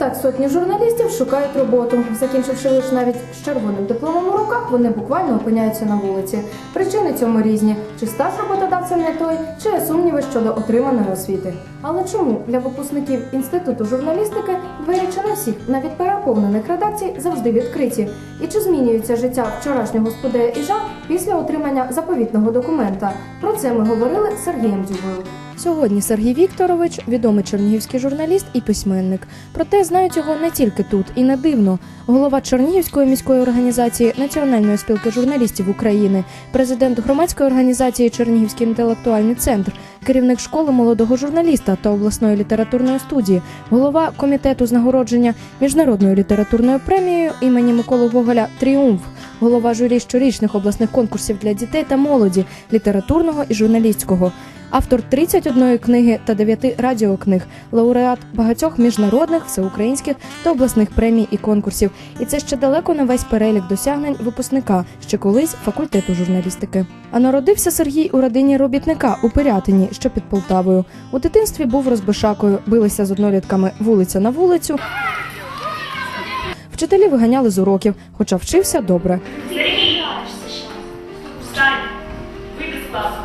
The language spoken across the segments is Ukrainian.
так сотні журналістів шукають роботу. Закінчивши лише навіть з червоним дипломом у руках, вони буквально опиняються на вулиці. Причини цьому різні: чи стаж роботодавцем не той, чи сумніви щодо отриманої освіти. Але чому для випускників інституту журналістики двері чи не всіх, навіть переповнених редакцій, завжди відкриті? І чи змінюється життя вчорашнього спудея і жан після отримання заповітного документа? Про це ми говорили з Сергієм Дзюбою. Сьогодні Сергій Вікторович відомий чернігівський журналіст і письменник. Проте знають його не тільки тут, і не дивно. Голова Чернігівської міської організації Національної спілки журналістів України, президент громадської організації Чернігівський інтелектуальний центр, керівник школи молодого журналіста та обласної літературної студії, голова комітету з нагородження міжнародною літературною премією імені Миколи Гоголя Тріумф, голова журі щорічних обласних конкурсів для дітей та молоді, літературного і журналістського. Автор 31 книги та 9 радіокниг, лауреат багатьох міжнародних, всеукраїнських та обласних премій і конкурсів. І це ще далеко не весь перелік досягнень випускника, ще колись факультету журналістики. А народився Сергій у родині робітника у Пирятині, що під Полтавою. У дитинстві був розбишакою, билися з однолітками вулиця на вулицю. Вчителі виганяли з уроків, хоча вчився добре. Сергій! Встань! Вийди з класу.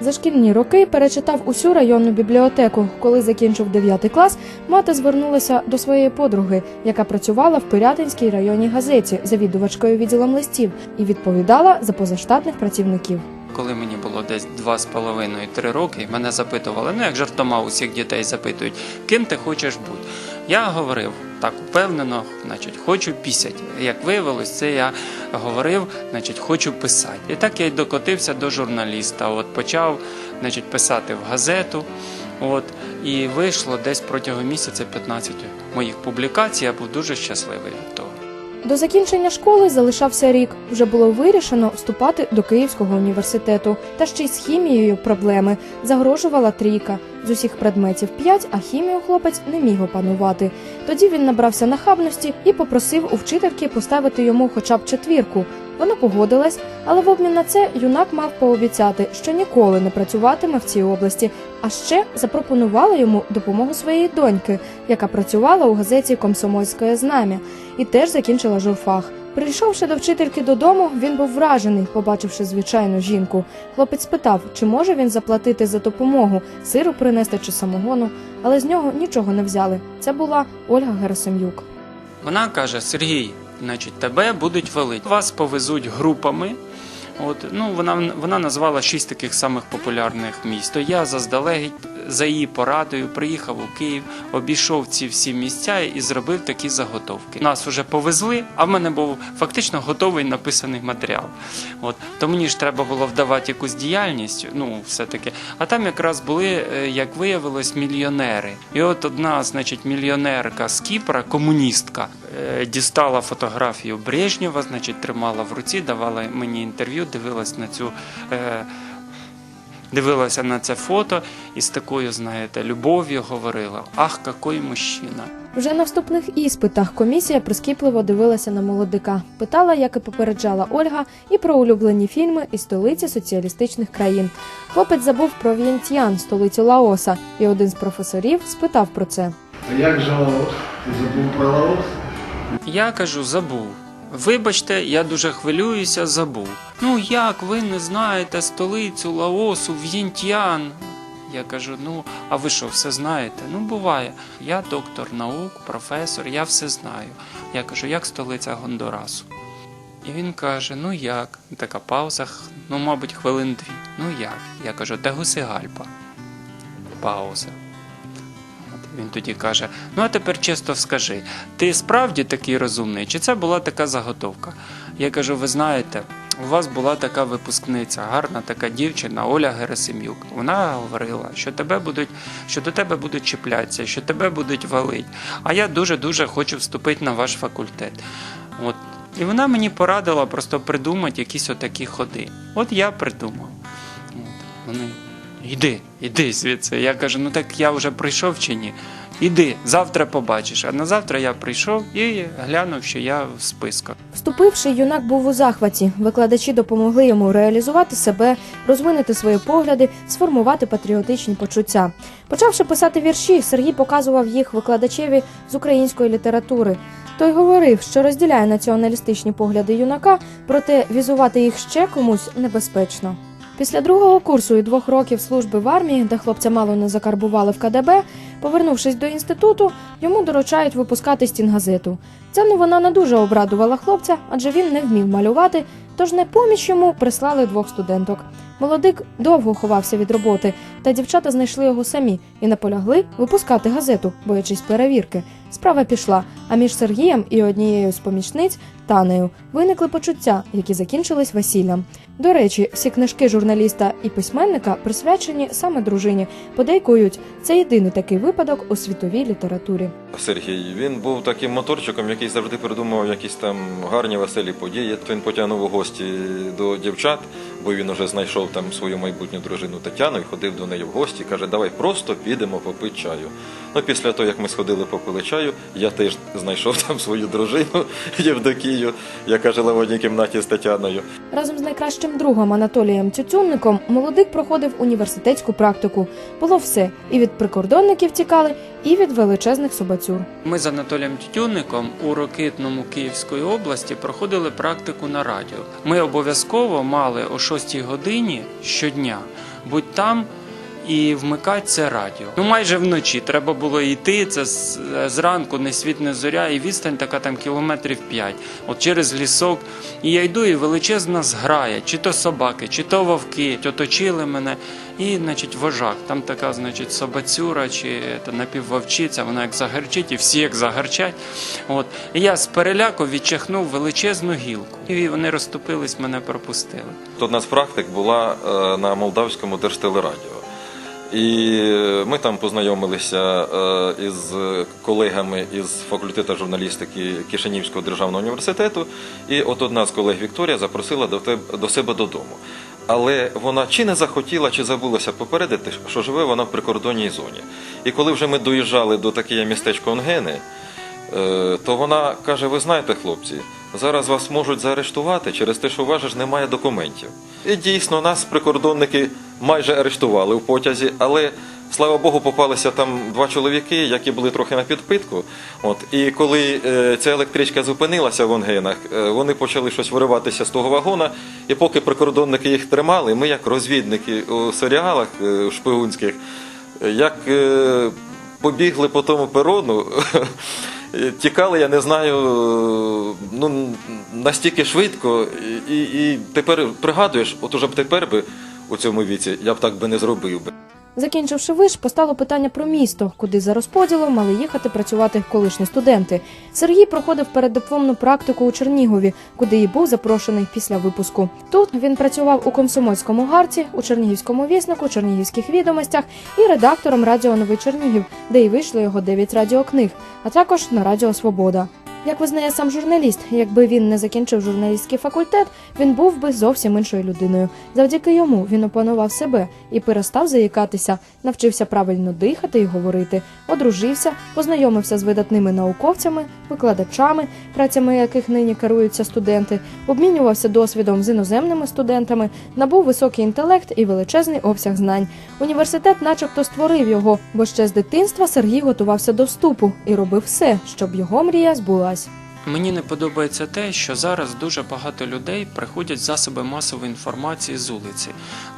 За шкільні роки перечитав усю районну бібліотеку. Коли закінчив 9 клас, мати звернулася до своєї подруги, яка працювала в Пирятинській районній газеті, завідувачкою відділом листів, і відповідала за позаштатних працівників. Коли мені було десь два з половиною три роки, мене запитували, ну як жартома усіх дітей запитують, ким ти хочеш бути. Я говорив так впевнено, значить, хочу пісять. Як виявилось, це я говорив, значить, хочу писати. І так я й докотився до журналіста. От почав, значить, писати в газету. От і вийшло десь протягом місяця 15 моїх публікацій. Я був дуже щасливий. До закінчення школи залишався рік. Вже було вирішено вступати до Київського університету. Та ще й з хімією проблеми загрожувала трійка. З усіх предметів п'ять, а хімію хлопець не міг опанувати. Тоді він набрався нахабності і попросив у вчительки поставити йому хоча б четвірку. Вона погодилась, але в обмін на це юнак мав пообіцяти, що ніколи не працюватиме в цій області. А ще запропонувала йому допомогу своєї доньки, яка працювала у газеті Комсомольське знам'я і теж закінчила журфак. Прийшовши до вчительки додому, він був вражений, побачивши звичайну жінку. Хлопець спитав, чи може він заплатити за допомогу, сиру принести чи самогону, але з нього нічого не взяли. Це була Ольга Герасим'юк. Вона каже: Сергій, значить, тебе будуть валити. Вас повезуть групами. От, ну, вона, вона назвала шість таких самих популярних міст. То я заздалегідь за її порадою приїхав у Київ, обійшов ці всі місця і зробив такі заготовки. Нас вже повезли, а в мене був фактично готовий написаний матеріал. От, то мені ж треба було вдавати якусь діяльність, ну, все-таки. А там якраз були, е, як виявилось, мільйонери. І от одна, значить, мільйонерка з Кіпра, комуністка, е, дістала фотографію Брежнєва, значить, тримала в руці, давала мені інтерв'ю, дивилась на цю. Дивилася на це фото і з такою, знаєте, любов'ю говорила: Ах, який мужчина! Вже на вступних іспитах комісія прискіпливо дивилася на молодика, питала, як і попереджала Ольга, і про улюблені фільми із столиці соціалістичних країн. Хлопець забув про В'єнтьян, столицю Лаоса, і один з професорів спитав про це. А як же Лаос? Ти забув про Лаос? Я кажу, забув. Вибачте, я дуже хвилююся, забув. Ну як ви не знаєте столицю Лаосу, В'єнтьян? Я кажу, ну а ви що, все знаєте? Ну буває. Я доктор наук, професор, я все знаю. Я кажу, як столиця Гондурасу? І він каже: Ну як? Така пауза, ну, мабуть, хвилин дві. Ну як? Я кажу, Тегусигальпа. Пауза. Він тоді каже: Ну а тепер чесно скажи, ти справді такий розумний, чи це була така заготовка? Я кажу: ви знаєте, у вас була така випускниця, гарна така дівчина Оля Герасим'юк. Вона говорила, що тебе будуть, що до тебе будуть чіплятися, що тебе будуть валити. А я дуже дуже хочу вступити на ваш факультет. От. І вона мені порадила просто придумати якісь отакі ходи. От я придумав. От. Вони. Іди, іди звідси. Я кажу, ну так я вже прийшов чи ні? Іди, завтра побачиш. А на завтра я прийшов і глянув, що я в списках. Вступивши, юнак був у захваті. Викладачі допомогли йому реалізувати себе, розвинути свої погляди, сформувати патріотичні почуття. Почавши писати вірші, Сергій показував їх викладачеві з української літератури. Той говорив, що розділяє націоналістичні погляди юнака, проте візувати їх ще комусь небезпечно. Після другого курсу і двох років служби в армії, де хлопця мало не закарбували в КДБ, повернувшись до інституту, йому доручають випускати стінгазету. Ця новина не дуже обрадувала хлопця, адже він не вмів малювати, тож на поміч йому прислали двох студенток. Молодик довго ховався від роботи, та дівчата знайшли його самі і наполягли випускати газету, боячись перевірки. Справа пішла, а між Сергієм і однією з помічниць Танею виникли почуття, які закінчились весіллям. До речі, всі книжки журналіста і письменника присвячені саме дружині. Подейкують, це єдиний такий випадок у світовій літературі. Сергій. Він був таким моторчиком, який завжди придумував якісь там гарні веселі події. Він потягнув у гості до дівчат, бо він уже знайшов там свою майбутню дружину Тетяну і ходив до неї в гості. Каже, давай просто підемо попити чаю. Ну, після того, як ми сходили попили чаю, я теж знайшов там свою дружину Євдокію, яка жила в одній кімнаті з Тетяною. Разом з найкращим другом Анатолієм Цюцюнником молодик проходив університетську практику. Було все і від прикордонників тікали, і від величезних собацюр. Ми з Анатолієм Тютюнником у Рокитному Київської області проходили практику на радіо. Ми обов'язково мали о 6 годині щодня. Будь там і вмикати це радіо. Ну майже вночі треба було йти. Це зранку, не світ, не зоря, і відстань така там кілометрів 5, от через лісок. І я йду, і величезна зграя, чи то собаки, чи то вовки, оточили мене. І, значить, вожак. Там така, значить, собацюра чи та напіввовчиця, вона як загарчить, і всі як загарчать. От. І я з переляку відчахнув величезну гілку. І вони розступились, мене пропустили. Тут у нас практик була е, на Молдавському держтелерадіо. І е, ми там познайомилися е, із колегами із факультету журналістики Кишинівського державного університету. І от одна з колег Вікторія запросила до, тебе, до себе додому. Але вона чи не захотіла, чи забулася попередити, що живе вона в прикордонній зоні. І коли вже ми доїжджали до такого містечка Онгени, Е, то вона каже: ви знаєте, хлопці, зараз вас можуть заарештувати через те, що ж немає документів. І дійсно нас прикордонники майже арештували в потязі, але. Слава Богу, попалися там два чоловіки, які були трохи на підпитку. От і коли е, ця електричка зупинилася в Онгенах, е, вони почали щось вириватися з того вагона. І поки прикордонники їх тримали, ми, як розвідники у серіалах е, шпигунських, як е, побігли по тому перону. Тікали, я не знаю, ну настільки швидко, і, і тепер пригадуєш, от уже б тепер би у цьому віці я б так би не зробив би. Закінчивши виш, постало питання про місто, куди за розподілом мали їхати працювати колишні студенти. Сергій проходив переддипломну практику у Чернігові, куди і був запрошений після випуску. Тут він працював у комсомольському гарці, у Чернігівському віснику, Чернігівських відомостях і редактором Радіо Новий Чернігів, де й вийшло його дев'ять радіокниг, а також на Радіо Свобода. Як визнає сам журналіст, якби він не закінчив журналістський факультет, він був би зовсім іншою людиною. Завдяки йому він опанував себе і перестав заїкатися, навчився правильно дихати і говорити, одружився, познайомився з видатними науковцями, викладачами, працями яких нині керуються студенти, обмінювався досвідом з іноземними студентами, набув високий інтелект і величезний обсяг знань. Університет, начебто, створив його, бо ще з дитинства Сергій готувався до вступу і робив все, щоб його мрія збулась. Mені не подобається те, що зараз дуже багато людей приходять засоби масової інформації з вулиці,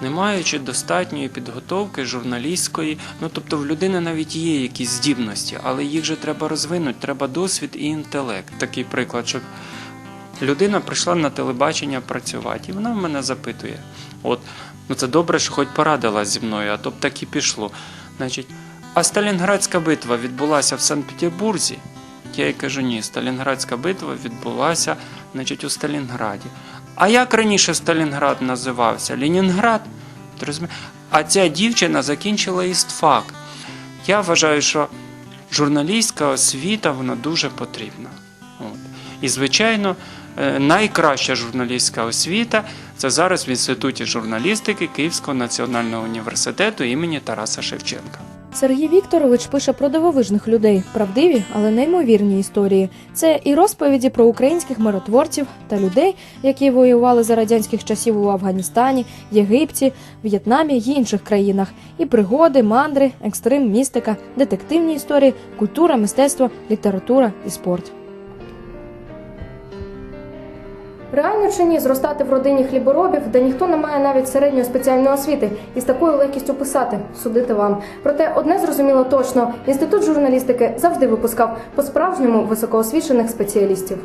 не маючи достатньої підготовки журналістської. Ну тобто в людини навіть є якісь здібності, але їх же треба розвинути, треба досвід і інтелект. Такий приклад, щоб людина прийшла на телебачення працювати, і вона в мене запитує: от ну це добре, що хоч порадилась зі мною, а то б так і пішло. Значить, а Сталінградська битва відбулася в Санкт-Петербурзі. Я їй кажу, ні, Сталінградська битва відбулася значить, у Сталінграді. А як раніше Сталінград називався? Розумієш? А ця дівчина закінчила істфак. Я вважаю, що журналістська освіта вона дуже потрібна. От. І, звичайно, е, найкраща журналістська освіта це зараз в Інституті журналістики Київського національного університету імені Тараса Шевченка. Сергій Вікторович пише про дивовижних людей, правдиві, але неймовірні історії. Це і розповіді про українських миротворців та людей, які воювали за радянських часів у Афганістані, Єгипті, В'єтнамі й інших країнах, і пригоди, мандри, екстрим, містика, детективні історії, культура, мистецтво, література і спорт. Реально чи ні зростати в родині хліборобів, де ніхто не має навіть середньої спеціальної освіти, і з такою легкістю писати, судити вам. Проте одне зрозуміло точно: інститут журналістики завжди випускав по-справжньому високоосвічених спеціалістів.